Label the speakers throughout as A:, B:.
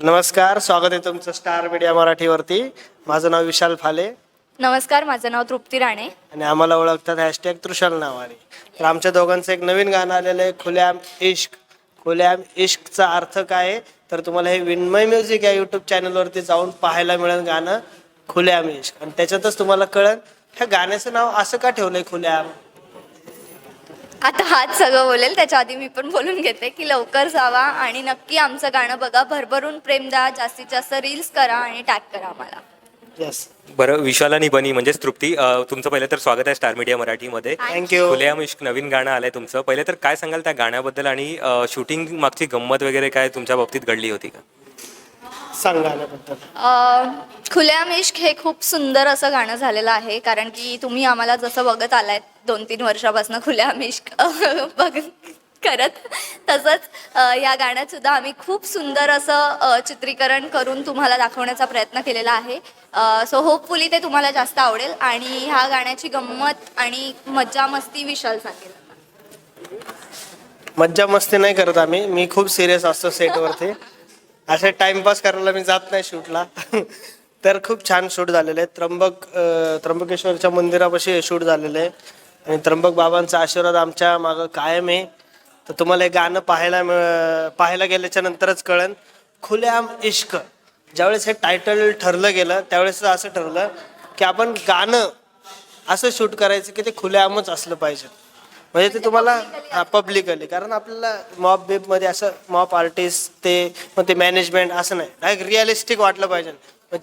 A: नमस्कार स्वागत आहे तुमचं स्टार मीडिया मराठीवरती. माझं नाव विशाल फाले.
B: नमस्कार माझं नाव तृप्ती राणे.
A: आणि आम्हाला ओळखतात हॅशटॅग तृषाल नावाने. तर आमच्या दोघांचं एक नवीन गाणं आलेलं आहे खुल्याम इश्क. खुल्याम इश्कचा अर्थ काय आहे? तर तुम्हाला हे विन्मय म्युझिक या यूट्यूब चॅनलवरती जाऊन पाहायला मिळेल गाणं खुल्याम इश्क. आणि त्याच्यातच तुम्हाला कळेल ह्या गाण्याचं नाव असं का ठेवलंय खुल्याम
B: आता हाच सगळं बोलेल. त्याच्या आधी मी पण बोलून घेते की लवकर जावा आणि नक्की आमचं गाणं बघा. भरभरून प्रेम द्या जास्तीत जास्त रील्स करा आणि टॅग करा आम्हाला.
A: येस
C: बरं विशाल आणि बनी म्हणजेच तृप्ती अ, तुमचं पहिलं तर स्वागत आहे स्टार मीडिया मराठीमध्ये.
A: थँक्यू
C: खुलेआम इश्क नवीन गाणं आलंय तुमचं. पहिले तर काय सांगाल त्या गाण्याबद्दल आणि शूटिंग मागची गंमत वगैरे काय तुमच्या बाबतीत घडली होती का?
A: सांग गाण्याबद्दल
B: खुल्याम इश्क हे खूप सुंदर असं गाणं झालेलं आहे कारण की तुम्ही आम्हाला जसं बघत आलाय दोन तीन वर्षापासून खुल्याम इश्क बघ करत तसंच अं, या गाण्यात सुद्धा आम्ही खूप सुंदर असं अं, चित्रीकरण करून तुम्हाला दाखवण्याचा प्रयत्न केलेला आहे. सो होपफुली ते तुम्हाला जास्त आवडेल आणि ह्या गाण्याची गंमत आणि मज्जा मस्ती विशाल सांगेल.
A: मज्जा मस्ती नाही करत आम्ही. मी खूप सिरियस असतो सेटवरती असे टाइमपास करायला मी जात नाही शूटला तर खूप छान शूट झालेले आहे त्र्यंबक त्र्यंबकेश्वरच्या मंदिरापाशी हे शूट झालेलं आहे आणि त्र्यंबक बाबांचा आशीर्वाद आमच्या मागं कायम आहे. तर तुम्हाला हे गाणं पाहायला मिळ- पाहायला गेल्याच्या नंतरच कळन खुलेआम इश्क. ज्यावेळेस हे टायटल ठरलं गेलं त्यावेळेस असं ठरलं की आपण गाणं असं शूट करायचं की ते खुलेआमच असलं पाहिजे. म्हणजे ते तुम्हाला पब्लिकली कारण आपल्याला मॉप बीपमध्ये असं मॉप आर्टिस्ट ते मग ते मॅनेजमेंट असं नाही. डायरेक्ट रिअलिस्टिक वाटलं पाहिजे.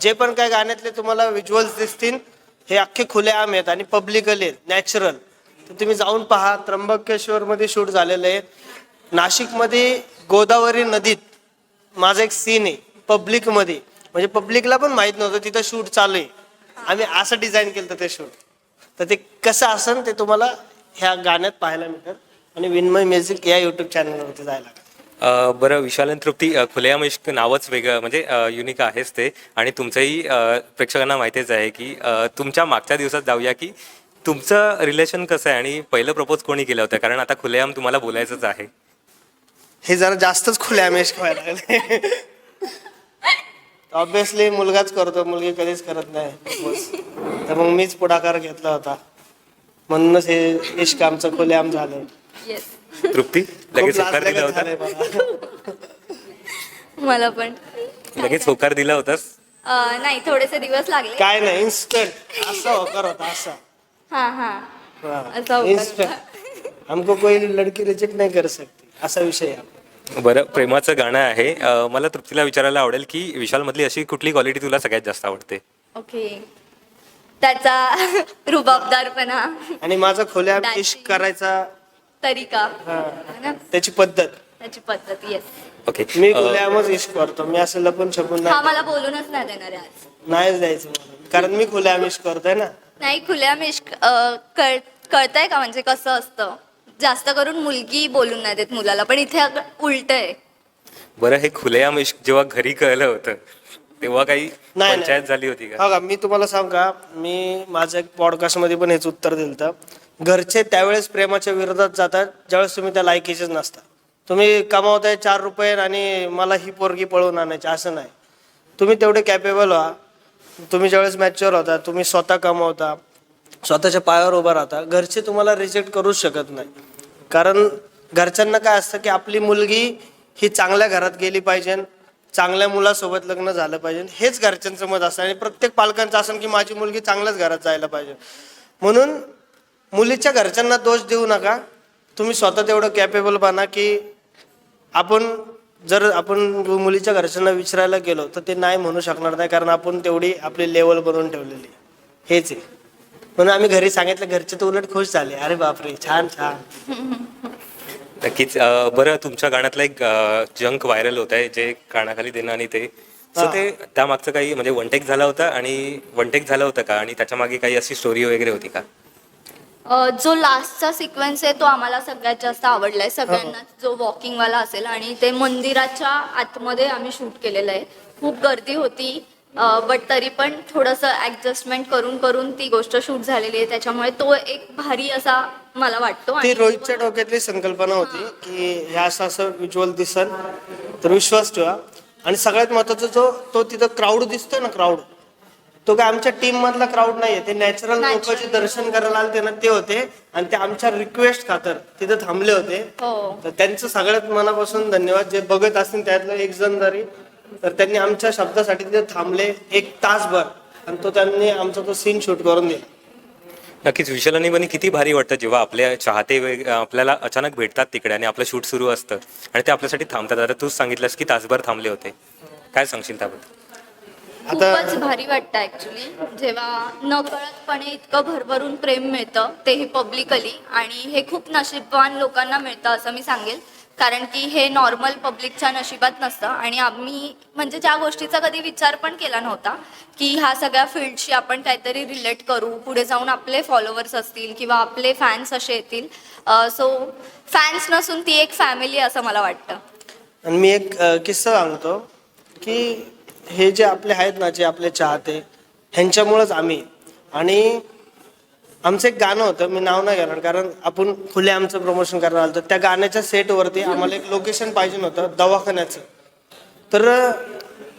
A: जे पण काय गाण्यातले तुम्हाला विज्युअल्स दिसतील हे अख्खे खुले आम आहेत आणि पब्लिकली आहेत नॅचरल तर तुम्ही जाऊन पहा त्र्यंबकेश्वर मध्ये शूट झालेलं आहे. नाशिकमध्ये गोदावरी नदीत माझा एक सीन आहे पब्लिकमध्ये म्हणजे पब्लिकला पण माहीत नव्हतं तिथं शूट चालू आहे. आम्ही असं डिझाईन केलं ते शूट. तर ते कसं असन ते तुम्हाला ह्या गाण्यात पाहायला मिळतं आणि विन्मय म्युझिक या युट्यूब चॅनलवरती जायला लागतं.
C: अ, बरं विशाल आणि तृप्ती अ, खुलेआम इश्क नावच वेगळं म्हणजे युनिक आहेच ते. आणि तुमचंही अ, प्रेक्षकांना माहितीच आहे की अ, तुमच्या मागच्या दिवसात जाऊया की तुमचं रिलेशन कसं आहे? आणि पहिलं प्रपोज कोणी केलं होतं? कारण आता खुलेआम तुम्हाला बोलायचंच आहे.
A: हे जरा जास्तच खुले आमेश व्हायला लागले. ऑब्विसली मुलगाच करतो मुलगी कधीच करत नाही. तर मग मीच पुढाकार घेतला होता. म्हणूनच हे इश्क आमचं खुलेआम झालं
B: येस
C: तृप्ती?
A: खूप
C: लगेच होकार दिला
A: लाजल्यागत
C: होता
A: झालंय मला.
B: मला पण.
C: लगेच होकार दिला होतास?
B: अं, नाही थोडेसे दिवस लागले.
A: काय नाही इन्स्टंट असा होकार होता असा.
B: हा हा. असा होकार
A: इंस्टंट हमको कोई लड़की रिजेक्ट नहीं कर सकती असा विषय आहे
C: बरं प्रेमाचं गाणं आहे. अ, मला तृप्तीला विचारायला आवडेल की विशालमधली अशी कुठली क्वालिटी तुला सगळ्यात जास्त आवडते?
B: ओके त्याचा रुबाबदारपणा
A: आणि माझा खोल्या
B: Dancing.
A: इश्क करायचा.
B: तरीका.
A: हा,
B: ना?
A: त्याची पद्धत.
B: त्याची पद्धत येस
C: ओके
A: मी खुल्यामच इश्क करतो. मी असं लपून छपून
B: हा
A: नाही.
B: मला बोलूनच नाही देणार आहे आज.
A: नाहीच द्यायचं मला. कारण मी खुल्याम इश्क करतोय ना.
B: नाही खुल्या मिश्क कळ कळतंय का? म्हणजे कसं असतं? जास्त करून मुलगी बोलून नाही देत मुलाला. पण इथे उलट आहे.
C: बरं हे खुलेआम इश्क जेव्हा घरी कळलं होतं तेव्हा काही
A: नाही.
C: पंचायत झाली होती का?
A: हो का मी तुम्हाला सांग का? मी माझ्या एक पॉडकास्टमध्ये पण हेच उत्तर दिलं होतं. घरचे त्यावेळेस प्रेमाच्या विरोधात जातात ज्यावेळेस तुम्ही त्या लायकीचेच नसता. तुम्ही कमावताय चार रुपये आणि मला ही पोरगी पळवून आणायची असं नाही. तुम्ही तेवढे कॅपेबल व्हा. तुम्ही ज्यावेळेस मॅच्युअर होता तुम्ही स्वतः कमावता स्वतःच्या पायावर उभा राहता. घरचे तुम्हाला रिजेक्ट करूच शकत नाही. कारण घरच्यांना काय असतं की आपली मुलगी ही चांगल्या घरात गेली पाहिजे. चांगल्या मुलासोबत लग्न झालं पाहिजे. हेच घरच्यांचं मत असतं आणि प्रत्येक पालकांचं असं की माझी मुलगी चांगल्याच घरात जायला पाहिजे. म्हणून मुलीच्या घरच्यांना दोष देऊ नका. तुम्ही स्वतः तेवढं कॅपेबल बना की आपण जर आपण मुलीच्या घरच्यांना विचारायला गेलो तर ते नाही म्हणू शकणार नाही कारण आपण तेवढी आपली लेवल बनवून ठेवलेली हेच आहे. म्हणून आम्ही घरी सांगितलं घरचे तर उलट खुश झाले. अरे बापरे छान छान.
C: नक्कीच. अं, बरं तुमच्या गाण्यातलं एक जंक व्हायरल होत आहे जे कानाखाली देणं आणि ते. सो ते त्यामागचं काही म्हणजे वनटेक झाला होता आणि वनटेक झालं होतं का? आणि त्याच्यामागे काही अशी स्टोरी वगैरे होती का?
B: अ, जो लास्टचा सिक्वेन्स आहे तो आम्हाला सगळ्यात जास्त आवडलाय. सगळ्यांनाच जो वॉकिंग वाला असेल आणि ते मंदिराच्या आतमध्ये आम्ही शूट केलेलं आहे. खूप गर्दी होती. बट तरी पण थोडंसं ऍडजस्टमेंट करून करून ती गोष्ट शूट झालेली आहे. त्याच्यामुळे तो एक भारी असा मला वाटतो.
A: ती
B: आणि
A: रोहितच्या डोक्यातली संकल्पना होती की ह्या असं असं विज्युअल दिसन तर विश्वास ठेवा. आणि सगळ्यात महत्त्वाचा जो तो तिथं क्राऊड दिसतोय ना क्राऊड तो काय आमच्या टीम मधला क्राऊड नाहीये. ते नॅचरल लोक. जे दर्शन करायला आले ना ते होते. आणि ते आमच्या रिक्वेस्ट खातर तिथे थांबले होते.
B: हो.
A: तर त्यांचं सगळ्यात मनापासून धन्यवाद. जे बघत असतील त्यातलं एक जण जरी तर त्यांनी आमच्या शब्दासाठी तिथे थांबले एक तासभर. आणि तो त्यांनी आमचा तो सीन शूट करून दिला.
C: नक्कीच विशाल आणि बनी किती भारी वाटतं जेव्हा आपल्या चाहते वेग- आपल्याला अचानक भेटतात तिकडे आणि आपलं शूट सुरू असतं आणि ते आपल्यासाठी थांबतात. आता तूच सांगितलंस की तासभर थांबले होते. काय सांगशील त्याबद्दल?
B: खूपच भारी वाटतं ऍक्च्युली जेव्हा नकळतपणे इतकं भरभरून प्रेम मिळतं तेही पब्लिकली आणि हे खूप नशीबवान लोकांना मिळतं असं मी सांगेल. कारण की हे नॉर्मल पब्लिकच्या नशिबात नसतं. आणि आम्ही म्हणजे ज्या गोष्टीचा कधी विचार पण केला नव्हता की ह्या सगळ्या फील्डशी आपण काहीतरी रिलेट करू पुढे जाऊन आपले फॉलोअर्स असतील किंवा आपले फॅन्स असे येतील. सो फॅन्स नसून ती एक फॅमिली असं मला वाटतं.
A: आणि मी एक किस्सा सांगतो की हे जे आपले आहेत ना जे आपले चाहते ह्यांच्यामुळंच आम्ही. आणि आमचं एक गाणं होतं मी नाव नाही घेणार कारण आपण खुले आमचं प्रमोशन करायला आलो त्या गाण्याच्या सेटवरती आम्हाला एक लोकेशन पाहिजे होतं दवाखान्याचं. तर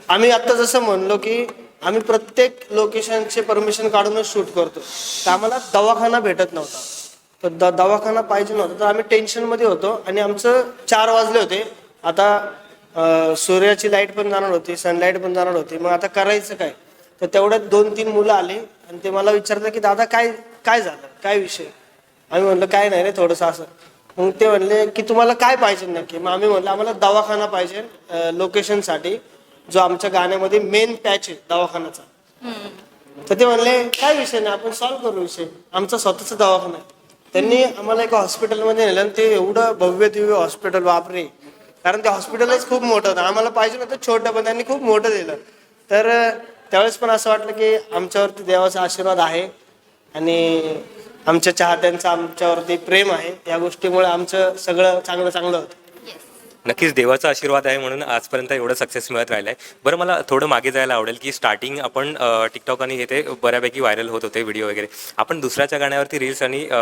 A: आम्ही आत्ता जसं म्हणलो की आम्ही प्रत्येक लोकेशनचे परमिशन काढूनच शूट करतो. तर आम्हाला दवाखाना भेटत नव्हता. तर द दवाखाना पाहिजे नव्हता तर आम्ही टेन्शनमध्ये होतो आणि आमचं चार वाजले होते. आता सूर्याची लाइट पण जाणार होती सनलाईट पण जाणार होती. मग आता करायचं काय? तर तेवढ्यात दोन तीन मुलं आली आणि ते मला विचारलं की दादा काय काय झालं? काय विषय? आम्ही म्हणलं काय नाही रे थोडंसं असं. मग ते म्हणले की तुम्हाला काय पाहिजे नक्की? मग आम्ही म्हणलं आम्हाला दवाखाना पाहिजे लोकेशनसाठी जो आमच्या गाण्यामध्ये मेन पॅच आहे दवाखान्याचा. तर ते म्हणले काय विषय नाही आपण सॉल्व्ह करू विषय. आमचा स्वतःचा दवाखाना आहे. त्यांनी आम्हाला एका हॉस्पिटलमध्ये नेलं आणि ते एवढं भव्य दिव्य हॉस्पिटल वापरे कारण ते हॉस्पिटलच खूप मोठं होतं. आम्हाला पाहिजे नव्हतं छोटं पण त्यांनी खूप मोठं दिलं. तर त्यावेळेस पण असं वाटलं की आमच्यावरती देवाचा आशीर्वाद आहे. आणि आमच्या चाहत्यांचं आमच्यावरती प्रेम आहे. या गोष्टीमुळे आमचं सगळं चांगलं चांगलं होतं.
C: नक्कीच देवाचा आशीर्वाद आहे म्हणून आजपर्यंत एवढं सक्सेस मिळत राहिलं आहे बरं मला थोडं मागे जायला आवडेल की स्टार्टिंग आपण टिकटॉक आणि हे ते बऱ्यापैकी व्हायरल होत होते व्हिडिओ वगैरे. आपण दुसऱ्याच्या गाण्यावरती रील्स आणि अ,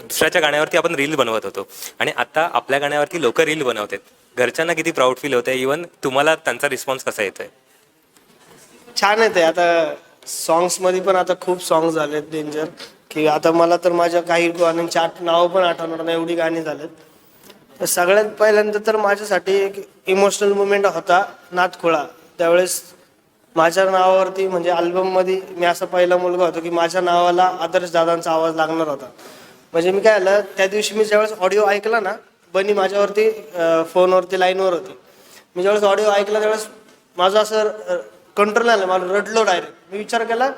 C: दुसऱ्याच्या गाण्यावरती आपण रील बनवत होतो. आणि आता आपल्या गाण्यावरती लोक रील बनवतात. घरच्यांना किती प्राऊड फील होतं इवन तुम्हाला त्यांचा रिस्पॉन्स कसा येतोय?
A: छान आहे ते आता सॉंग्समध्ये पण आता खूप सॉंग झालेत डेंजर की आता मला तर माझ्या काही गाण्यांची आठ नावं पण आठवणार नाही एवढी गाणी झालेत. तर सगळ्यात पहिल्यांदा तर माझ्यासाठी एक इमोशनल मुवमेंट होता नाथखोळा त्यावेळेस माझ्या नावावरती म्हणजे अल्बममध्ये मी असा पहिला मुलगा होतो की माझ्या नावाला आदर्श दादांचा आवाज लागणार होता. म्हणजे मी काय आलं त्या दिवशी मी ज्यावेळेस ऑडिओ ऐकला ना बनी माझ्यावरती फोनवरती लाईनवर होती. मी ज्यावेळेस ऑडिओ ऐकला त्यावेळेस माझं असं कंट्रोल आलं मला रडलो डायरेक्ट मी विचार केला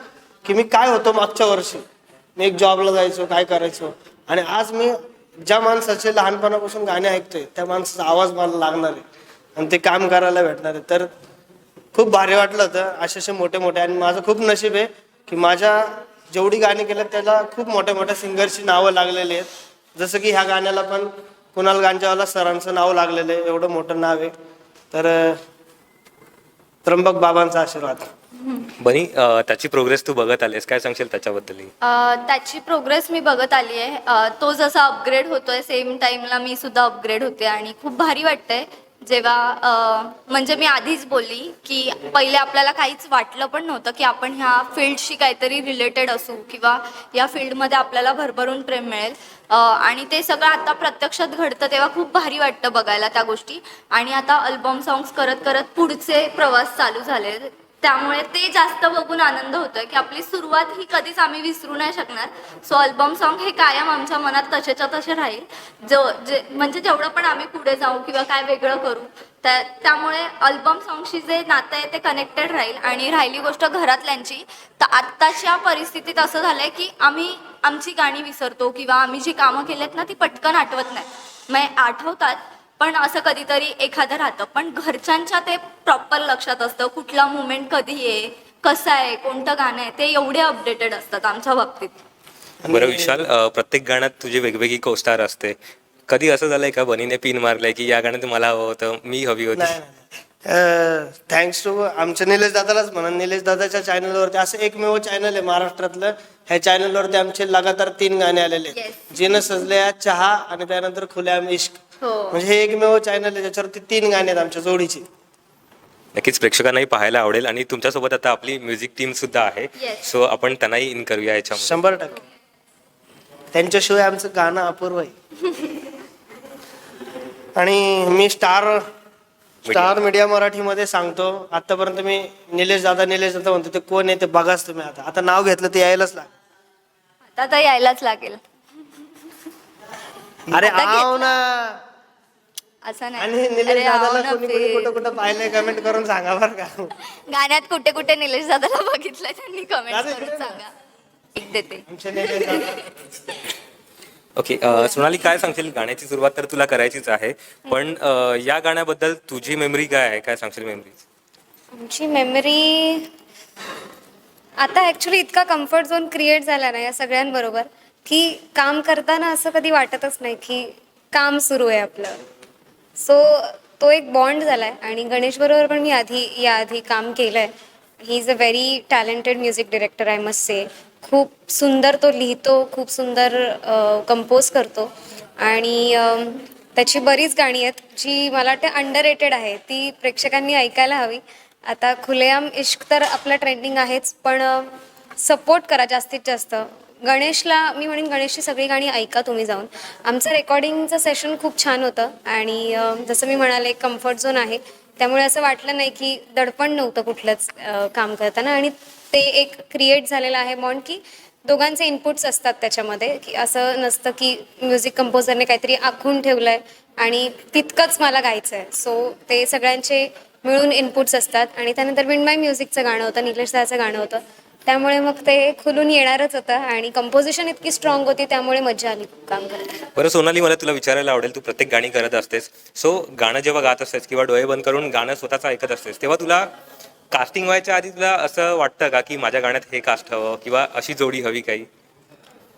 A: की मी काय होतो मागच्या वर्षी? मी एक जॉबला जायचो काय करायचो? आणि आज मी ज्या माणसाचे लहानपणापासून गाणे ऐकतोय त्या माणसाचा आवाज मला लागणार आहे. आणि ते काम करायला भेटणार आहे. तर खूप भारी वाटलं होतं. असे असे मोठे मोठे आणि माझं खूप नशीब आहे की माझ्या जेवढी गाणी केल्या त्याला खूप मोठ्या मोठ्या सिंगरची नावं लागलेली आहेत. जसं की ह्या गाण्याला पण कुणाल गांजावाला सरांचं नाव लागलेलं आहे. एवढं मोठं नाव आहे. तर त्र्यंबक बाबांचा आशीर्वाद.
C: बनी अ, त्याची प्रोग्रेस तू बघत आलीस काय सांगशील त्याच्याबद्दल?
B: अ, त्याची प्रोग्रेस मी बघत आली आहे तो जसा अपग्रेड होतोय सेम टाइमला मी सुद्धा अपग्रेड होते आणि खूप भारी वाटतंय. जेव्हा म्हणजे मी आधीच बोलली की पहिले आपल्याला काहीच वाटलं पण नव्हतं की आपण ह्या फील्डशी काहीतरी रिलेटेड असू किंवा या फील्डमध्ये आपल्याला भरभरून प्रेम मिळेल. आणि ते सगळं आता प्रत्यक्षात घडतं तेव्हा खूप भारी वाटतं बघायला त्या गोष्टी. आणि आता अल्बम सॉंग्स करत करत पुढचे प्रवास चालू झाले त्यामुळे ते जास्त बघून आनंद होतोय की आपली सुरुवात ही कधीच आम्ही विसरू नाही शकणार. सो अल्बम सॉन्ग हे कायम आमच्या मनात तसेच्या तसे राहील. जो जे म्हणजे जेवढं पण आम्ही पुढे जाऊ किंवा काय वेगळं करू त्या त्यामुळे अल्बम सॉन्गशी जे नातं आहे ते कनेक्टेड राहील. आणि राहिली गोष्ट घरातल्यांची तर आत्ताच्या परिस्थितीत असं झालंय की आम्ही आमची गाणी विसरतो किंवा आम्ही जी कामं केलेत ना ती पटकन आठवत नाही. मग आठवतात पण असं कधीतरी एखादं राहतं. पण घरच्यांच्या ते प्रॉपर लक्षात असतं कुठला मुमेंट कधी आहे कसं आहे कोणतं गाणं आहे ते एवढे अपडेटेड असतात आमच्या बाबतीत.
C: बरं विशाल अ, प्रत्येक गाण्यात तुझी वेगवेगळी कोस्टार असते. कधी असं झालंय का बनीने पिन मारलाय की या गाण्यात मला हवं होतं मी हवी होती?
A: थँक्स टू आमच्या निलेश दादालाच म्हणा निलेश दादाच्या चॅनलवरती असं एकमेव चॅनल आहे महाराष्ट्रातलं. ह्या चॅनलवरती आमचे लगातार तीन गाणे आलेले आहेत.
B: Yes.
A: जिनं सजल्या चहा आणि त्यानंतर खुल्या इश्क. म्हणजे हे एकमेव चॅनल आहे ज्याच्यावरती तीन गाणे आहेत आमच्या जोडीचे.
C: नक्कीच प्रेक्षकांनाही पाहायला आवडेल आणि तुमच्यासोबत आता आपली म्युझिक टीम सुद्धा आहे. सो आपण त्यांनाही इन करूया याच्यामध्ये.
A: शंभर टक्के. त्यांच्याशिवाय आमचं गाणं अपूर्व आहे. आणि मी स्टार स्टार मीडिया मराठीमध्ये सांगतो आतापर्यंत मी निलेश दादा निलेश दादा म्हणतो ते कोण आहे ते बघाच तुम्ही आता. आता नाव घेतलं ते यायलाच लाग
B: आता तर यायलाच लागेल.
A: अरे आव ना.
B: असं
A: आणि
B: नाही
A: निलेश
B: अरे
A: दादाला
B: ना
A: कोणी कोणी
B: ते.
A: कुठं कुठं पाहिलंय कमेंट करून सांगा बरं का?
B: गाण्यात कुठे कुठे निलेश दादाला बघितलंय त्यांनी कमेंट
A: दादा
B: करून सांगा. एक देते.
A: आमचे निलेश दादा.
C: ओके अ, सोनाली काय सांगशील? गाण्याची सुरुवात तर तुला करायचीच आहे पण अ, या गाण्याबद्दल तुझी मेमरी काय आहे? काय सांगशील मेमरी
D: आमची मेमरी आता ॲक्च्युली इतका कम्फर्ट झोन क्रिएट झाला ना या सगळ्यांबरोबर की काम करताना असं कधी वाटतच नाही की काम सुरू आहे आपलं. सो तो एक बॉन्ड झाला आहे आणि गणेश बरोबर पण मी आधी याआधी काम केलं आहे he is a very talented music director I must say खूप सुंदर तो लिहितो खूप सुंदर कंपोज करतो. आणि त्याची बरीच गाणी आहेत जी मला वाटते अंडर रेटेड आहे. ती प्रेक्षकांनी ऐकायला हवी. आता खुलेआम इश्क तर आपलं ट्रेंडिंग आहेच पण सपोर्ट करा जास्तीत जास्त. गणेशला मी म्हणेन गणेशची सगळी गाणी ऐका तुम्ही जाऊन. आमचं रेकॉर्डिंगचं सेशन खूप छान होतं आणि जसं मी म्हणाले कम्फर्ट झोन आहे. त्यामुळे असं वाटलं नाही की दडपण नव्हतं कुठलंच काम करताना. आणि ते एक क्रिएट झालेलं आहे बॉन्ड की दोघांचे इनपुट्स असतात त्याच्यामध्ये. की असं नसतं की म्युझिक कंपोजरने काहीतरी आखून ठेवलं आहे आणि तितकंच मला गायचं आहे सो ते सगळ्यांचे मिळून इनपुट्स असतात. आणि त्यानंतर विंड माय म्युझिकचं गाणं होतं निलेश दाचं गाणं होतं. त्यामुळे मग ते खुलून येणारच होतं आणि कंपोजिशन इतकी स्ट्रॉंग होती त्यामुळे मजा आली काम करायला.
C: बरं सोनाली मला तुला विचारायला आवडेल तू प्रत्येक गाणी करत असतेस. सो गाणं जेव्हा गात असतेस किंवा डोळे बंद करून गाणं स्वतःच ऐकत असतेस तेव्हा तुला कास्टिंग व्हायच्या आधी तुला असं वाटतं का की माझ्या गाण्यात हे कास्ट हवं किंवा अशी जोडी हवी काही?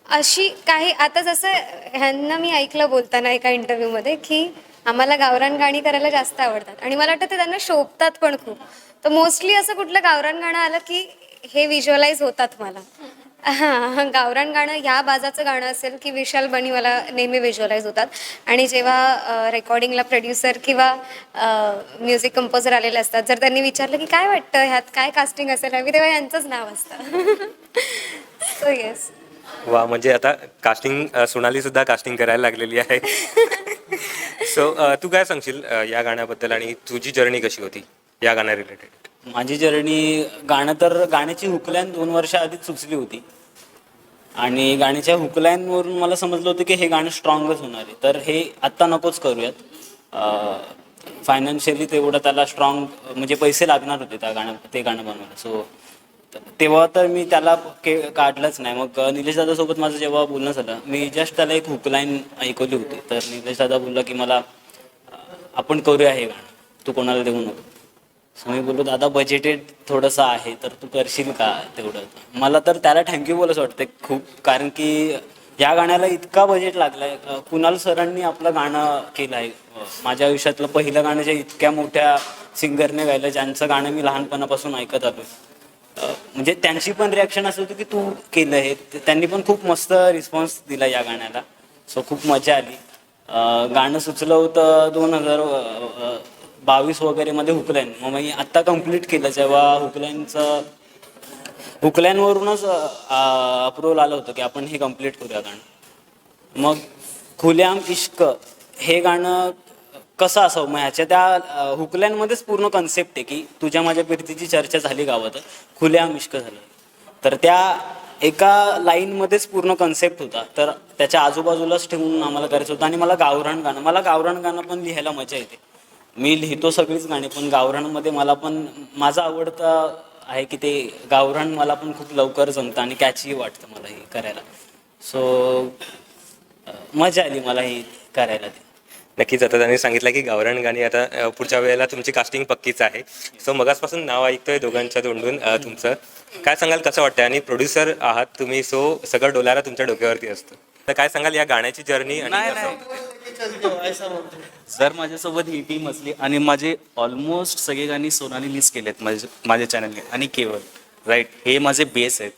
D: अशी काही आता जसं ह्यांना मी ऐकलं बोलताना एका इंटरव्ह्यूमध्ये की आम्हाला गावरान गाणी करायला जास्त आवडतात. आणि मला वाटतं ते त्यांना शोभतात पण खूप. तर मोस्टली असं कुठलं गावरान गाणं आलं की हे व्हिज्युअलाइज होतात मला. हां गावरान गाणं ह्या बाजाचं गाणं असेल की विशाल बनी मला नेहमी व्हिज्युअलाइज होतात. आणि जेव्हा रेकॉर्डिंगला प्रोड्युसर किंवा म्युझिक कंपोजर आलेले असतात जर त्यांनी विचारलं की काय वाटतं ह्यात काय कास्टिंग असेल हवी तेव्हा यांचंच नाव असतं. सो येस
C: वा म्हणजे आता कास्टिंग सोनाली सुद्धा कास्टिंग करायला लागलेली आहे. सो तू काय सांगशील या गाण्याबद्दल आणि तुझी जर्नी कशी होती या गाण्या रिलेटेड
E: माझी जर्नी गाणं तर गाण्याची हुकलाईन दोन वर्ष आधीच सुचली होती. आणि गाण्याच्या हुकलाईनवरून मला समजलं होतं की हे गाणं स्ट्रॉंगच होणार आहे. तर हे आत्ता नकोच करूयात. फायनान्शियली तेवढं त्याला स्ट्रॉंग म्हणजे पैसे लागणार होते त्या गाणं ते गाणं बनवायला. सो तेव्हा तर मी त्याला के काढलंच नाही. मग निलेश दादासोबत माझं जेव्हा बोलणं झालं मी जस्ट त्याला एक हुकलाईन ऐकवली होती. तर निलेश दादा बोलला की मला आपण करूया हे गाणं. तू कोणाला देऊ नको. सो मी बोललो दादा बजेटेड थोडंसं आहे तर तू करशील का तेवढं? मला तर त्याला थँक्यू बोलच वाटते खूप कारण की या गाण्याला इतका बजेट लागलाय. कुणाल सरांनी आपलं गाणं केलं आहे माझ्या आयुष्यातलं पहिलं गाणं जे इतक्या मोठ्या सिंगरने गायलं ज्यांचं गाणं मी लहानपणापासून ऐकत आलो म्हणजे त्यांची पण रिॲक्शन असं होती की तू केलं हे. त्यांनी पण खूप मस्त रिस्पॉन्स दिला या गाण्याला. सो खूप मजा आली. गाणं सुचलं होतं दोन हजार बावीस वगैरे मध्ये हुकलाईन. मग मी आत्ता कंप्लीट केलं. जेव्हा हुकलाईनचं हुकलाईनवरूनच अप्रुव्हल आलं होतं की आपण हे कंप्लीट करूया गाणं. मग खुल्याम इश्क हे गाणं कसं असावं? मग ह्याच्या त्या अं, हुकल्यांमध्येच पूर्ण कन्सेप्ट आहे की तुझ्या माझ्या प्रीतीची चर्चा झाली गावात. खुल्याम इश्क झालं. तर त्या एका लाईनमध्येच पूर्ण कन्सेप्ट होता. तर त्याच्या आजूबाजूलाच ठेवून आम्हाला करायचं होतं. आणि मला गावरान गाणं मला गावरान गाणं पण लिहायला मजा येते. मी लिहितो सगळीच गाणी पण गावरानमध्ये मला पण माझं आवडतं आहे की ते गावरान मला पण खूप लवकर जमतं आणि कॅची वाटतं मला हे करायला. सो मजा आली मला ही करायला. ते
C: नक्कीच आता त्यांनी सांगितलं की गावरान गाणी आता पुढच्या वेळेला तुमची कास्टिंग पक्कीच आहे. सो मगासपासून नाव ऐकतोय दोघांच्या तोंडून तुमचं. काय सांगाल कसं वाटतं आणि प्रोड्युसर आहात तुम्ही सो सगळं डोलारा तुमच्या डोक्यावरती असतं. तर काय सांगाल या गाण्याची जर्नी आणि
F: सर जर माझ्यासोबत ही टीम असली आणि माझे ऑलमोस्ट सगळे गाणी सोनाली मिस केलेत माझे माझ्या चॅनलने आणि केवळ राईट हे माझे बेस आहेत.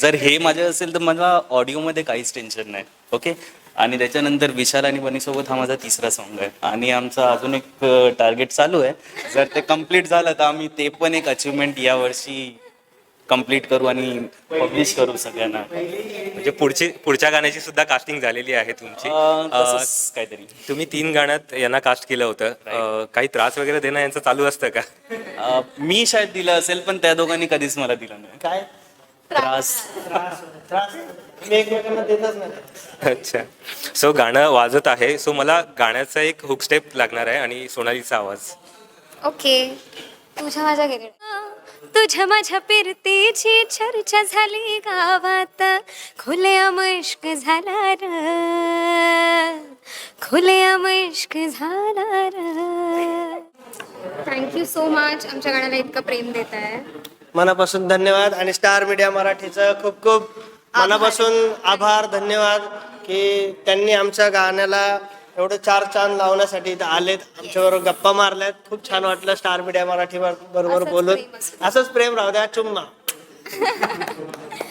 F: जर हे माझे असेल तर मला ऑडिओमध्ये काहीच टेन्शन नाही ओके आणि त्याच्यानंतर विशाल आणि बनीसोबत हा माझा तिसरा सॉन्ग आहे. आणि आमचा अजून एक टार्गेट चालू आहे. जर ते कंप्लीट झालं तर आम्ही ते पण एक अचिव्हमेंट यावर्षी कंप्लीट करू आणि पब्लिश करू सगळ्यांना.
C: म्हणजे पुढची पुढच्या गाण्याची सुद्धा कास्टिंग झालेली आहे तुमची.
F: अं,
C: अ,
F: तसंच काहीतरी.
C: तुम्ही तीन गाण्यात यांना कास्ट केलं होतं. अ, काही त्रास वगैरे देणं यांचं चालू असतं का?
F: अं, मी शायद दिलं असेल पण त्या दोघांनी कधीच मला दिलं नाही.
A: काय?
F: त्रास.
A: त्रास. मी एकमेकांना देतच नाही.
C: अच्छा. सो गाणं वाजत आहे. सो मला गाण्याचा एक हुक स्टेप लागणार आहे आणि सोनालीचा आवाज.
D: ओके तुझ्या माझ्या गेले तुझ्या माझ्या फिरतीची चर्चा झाली गावात. खुल्या इश्क झाला र. खुल्या इश्क झाला र. थँक्यू सो मच आमच्या गाण्याला इतकं प्रेम देत आहे.
A: मनापासून धन्यवाद आणि स्टार मीडिया मराठीचं खूप खूप मनापासून आभार धन्यवाद की त्यांनी आमच्या गाण्याला एवढं चार चांद लावण्यासाठी इथं आलेत. आमच्याबरोबर गप्पा मारल्यात. खूप छान वाटलं स्टार मीडिया मराठी बरोबर बोलून. असंच प्रेम राहू द्या. चुम्मा.